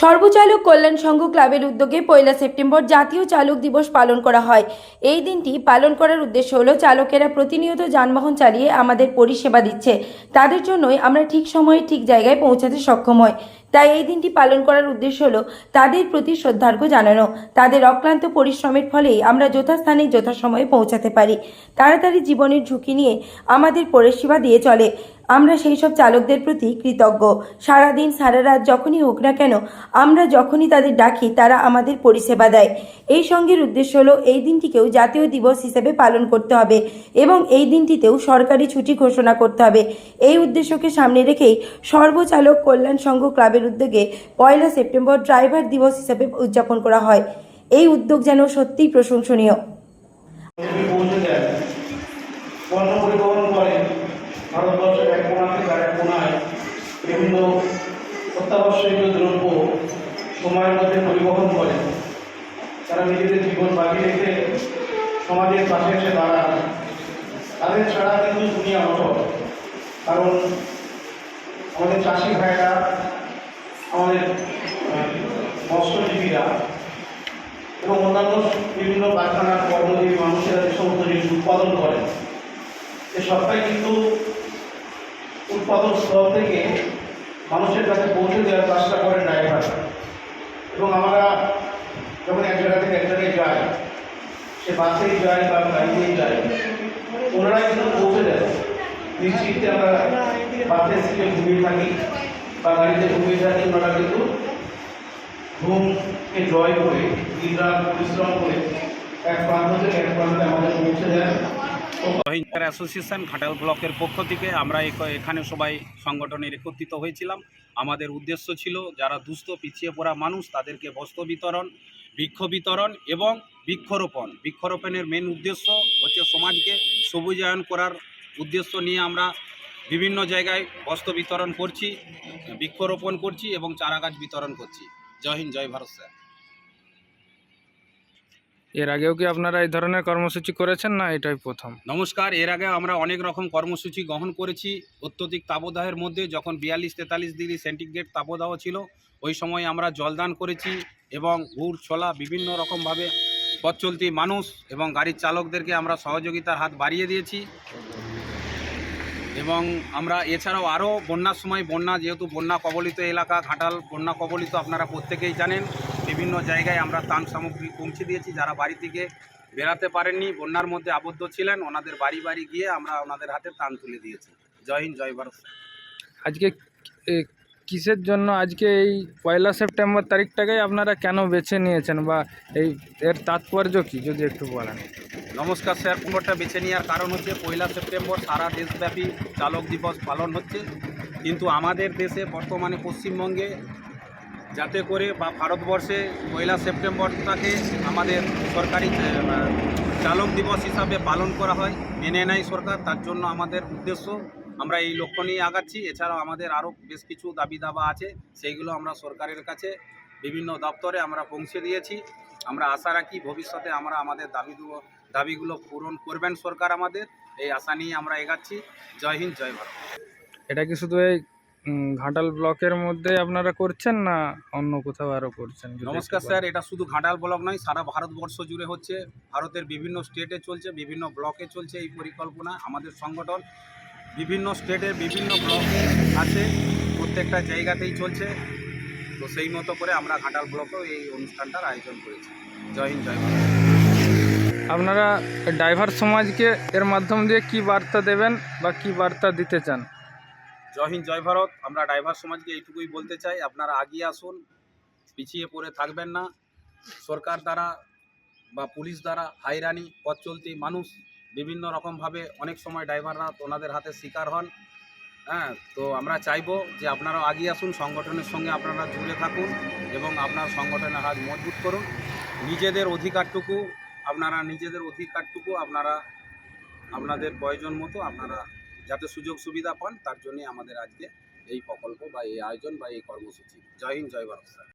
সর্বচালক কল্যাণ সংঘ ক্লাবের উদ্যোগে পয়লা সেপ্টেম্বর জাতীয় চালক দিবস পালন করা হয়। এই দিনটি পালন করার উদ্দেশ্য হলো চালকেরা প্রতিনিয়ত যানবাহন চালিয়ে আমাদের পরিষেবা দিচ্ছে। তাদের জন্যই আমরা ঠিক সময়ে ঠিক জায়গায় পৌঁছাতে সক্ষম হই। তাই এই দিনটি পালন করার উদ্দেশ্য হলো তাদের প্রতি শ্রদ্ধার্ঘ্য জানানো। তাদের অক্লান্ত পরিশ্রমের ফলেই আমরা যথাস্থানে যথাসময়ে পৌঁছাতে পারি। তাড়াতাড়ি জীবনের ঝুঁকি নিয়ে আমাদের পরিষেবা দিয়ে চলে। আমরা সেই সব চালকদের প্রতি কৃতজ্ঞ। সারাদিন সারা রাত যখনই হোক না কেন, আমরা যখনই তাদের ডাকি, তারা আমাদের পরিষেবা দেয়। এই সঙ্গের উদ্দেশ্য হলো, এই দিনটিকেও জাতীয় দিবস হিসেবে পালন করতে হবে এবং এই দিনটিতেও সরকারি ছুটি ঘোষণা করতে হবে। এই উদ্দেশ্যকে সামনে রেখেই সর্বচালক কল্যাণ সংঘ ক্লাবের উদ্যোগে পয়লা সেপ্টেম্বর ড্রাইভার দিবস হিসেবে উদযাপন করা হয়। এই উদ্যোগ যেন সত্যিই প্রশংসনীয় পৃথিবী পৌঁছে দেয় পণ্য পরিবহন করে ভারতবর্ষের এক কোণা থেকে আরেক কোণায় বিভিন্ন অত্যাবশ্যকীয় দ্রব্য সময়ের মধ্যে পরিবহন করে। তারা নিজেদের জীবন বাকি রেখে সমাজের পাশে এসে দাঁড়ায়। তাদের ছাড়া কিন্তু দুনিয়া অটল কারণ আমাদের চাষি ভাইরা আমাদের মৎস্যজীবীরা এবং অন্যান্য বিভিন্ন কারখানার কর্মজীবী মানুষেরা যে সমস্ত জিনিস উৎপাদন করেন এ সবটাই কিন্তু উৎপাদন স্থল থেকে মানুষের কাছে পৌঁছে দেওয়ার কাজটা করেন ড্রাইভার এবং আমরা যখন এক জায়গা থেকে এক জায়গায় যাই, সে বাসেই যায় বা গাড়িতেই যাই ওনারাই কিন্তু পৌঁছে দেয়। নিশ্চিন্তে আমরা বাসের সিটে ঘুমিয়ে থাকি বা গাড়িতে ঘুমিয়ে থাকি, ওনারা কিন্তু ঘুমকে জয় করে, দিনরাত পরিশ্রম করে এক প্রান্ত থেকে এক প্রান্তে আমাদের পৌঁছে দেয় রোহিঙ্গার অ্যাসোসিয়েশন ঘাটাল ব্লকের পক্ষ থেকে আমরা এখানে সবাই সংগঠনের একত্রিত হয়েছিলাম। আমাদের উদ্দেশ্য ছিল যারা দুস্থ, পিছিয়ে পড়া মানুষ তাদেরকে বস্ত্র বিতরণ, বৃক্ষ বিতরণ এবং বৃক্ষরোপণ। বৃক্ষরোপণের মেন উদ্দেশ্য হচ্ছে সমাজকে সবুজায়ন করার উদ্দেশ্য নিয়ে আমরা বিভিন্ন জায়গায় বস্ত্র বিতরণ করছি, বৃক্ষরোপণ করছি এবং চারাগাছ বিতরণ করছি। জয় হিন্দ, জয় ভারত স্যার। এর আগেও কি আপনারা এই ধরনের কর্মসূচি করেছেন না এটাই প্রথম? নমস্কার, এর আগে আমরা অনেক রকম কর্মসূচি গ্রহণ করেছি। অত্যধিক তাপদাহের মধ্যে যখন বিয়াল্লিশ তেতাল্লিশ ডিগ্রি সেন্টিগ্রেড তাপদাহ ছিল, ওই সময় আমরা জলদান করেছি এবং গুড় ছোলা বিভিন্ন রকমভাবে পথ চলতি মানুষ এবং গাড়ির চালকদেরকে আমরা সহযোগিতার হাত বাড়িয়ে দিয়েছি। এবং আমরা এছাড়াও আরও বন্যার সময় বন্যা, যেহেতু বন্যা কবলিত এলাকা, ঘাটাল বন্যা কবলিত আপনারা প্রত্যেকেই জানেন। বিভিন্ন জায়গায় আমরা ত্রাণ সামগ্রী পৌঁছে দিয়েছি যারা বাড়ি থেকে বেরাতে পারেননি বন্যার মধ্যে আবদ্ধ ছিলেন ওনাদের বাড়ি বাড়ি গিয়ে আমরা ওনাদের হাতে ত্রাণ তুলে দিয়েছি। জয় হিন্দ জয় ভারত। আজকে কিসের জন্য আজকে এই পয়লা সেপ্টেম্বর তারিখটাকেই আপনারা কেন বেছে নিয়েছেন বা এই এর তাৎপর্য কি যদি একটু বলেন? নমস্কার স্যার কুমারটা বেছে নেওয়ার কারণ হচ্ছে পয়লা সেপ্টেম্বর সারা দেশব্যাপী চালক দিবস পালন হচ্ছে। কিন্তু আমাদের দেশে বর্তমানে পশ্চিমবঙ্গে যাতে করে বা ভারতবর্ষে পয়লা সেপ্টেম্বরটাকে আমাদের সরকারি চালক দিবস হিসাবে পালন করা হয়, মেনে নেয় সরকার। তার জন্য আমাদের উদ্দেশ্য, আমরা এই লক্ষ্য নিয়ে আগাচ্ছি। এছাড়াও আমাদের আরও বেশ কিছু দাবি দাবা আছে, সেইগুলো আমরা সরকারের কাছে বিভিন্ন দপ্তরে আমরা পৌঁছে দিয়েছি। আমরা আশা রাখি ভবিষ্যতে আমরা আমাদের দাবি দাবিগুলো পূরণ করবেন সরকার আমাদের। এই আশা নিয়ে আমরা এগাচ্ছি। জয় হিন্দ, জয় ভারত। এটা কি শুধু এই ঘাটাল ব্লকের মধ্যে আপনারা করছেন না অন্য কোথাও আরও করছেন? নমস্কার স্যার এটা শুধু ঘাটাল ব্লক নয় সারা ভারতবর্ষ জুড়ে হচ্ছে। ভারতের বিভিন্ন স্টেটে চলছে বিভিন্ন ব্লকে চলছে এই পরিকল্পনা। আমাদের সংগঠন বিভিন্ন স্টেটের বিভিন্ন ব্লকে আছে প্রত্যেকটা জায়গাতেই চলছে। তো সেই মতো করে আমরা ঘাটাল ব্লকেও এই অনুষ্ঠানটার আয়োজন করেছি। জয় হিন্দ জয় ভারত। আপনারা ড্রাইভার সমাজকে এর মাধ্যম দিয়ে কি বার্তা দেবেন বা কি বার্তা দিতে চান? জয় হিন্দ, জয় ভারত। আমরা ড্রাইভার সমাজকে এইটুকুই বলতে চাই, আপনারা আগিয়ে আসুন, পিছিয়ে পড়ে থাকবেন না। সরকার দ্বারা বা পুলিশ দ্বারা হাইরানি পথ চলতি মানুষ বিভিন্ন রকমভাবে অনেক সময় ড্রাইভাররা ওনাদের হাতে শিকার হন। হ্যাঁ তো আমরা চাইব যে আপনারা আগিয়ে আসুন, সংগঠনের সঙ্গে আপনারা জুড়ে থাকুন এবং আপনার সংগঠনের হাত মজবুত করুন। নিজেদের অধিকারটুকু, আপনারা নিজেদের অধিকারটুকু আপনারা, আপনাদের প্রয়োজন মতো আপনারা যাতে সুযোগ সুবিধা পান, তার জন্যই আমাদের আজকে এই প্রকল্প বা এই আয়োজন বা এই কর্মসূচি। জয় হিন্দ, জয় ভারত স্যার।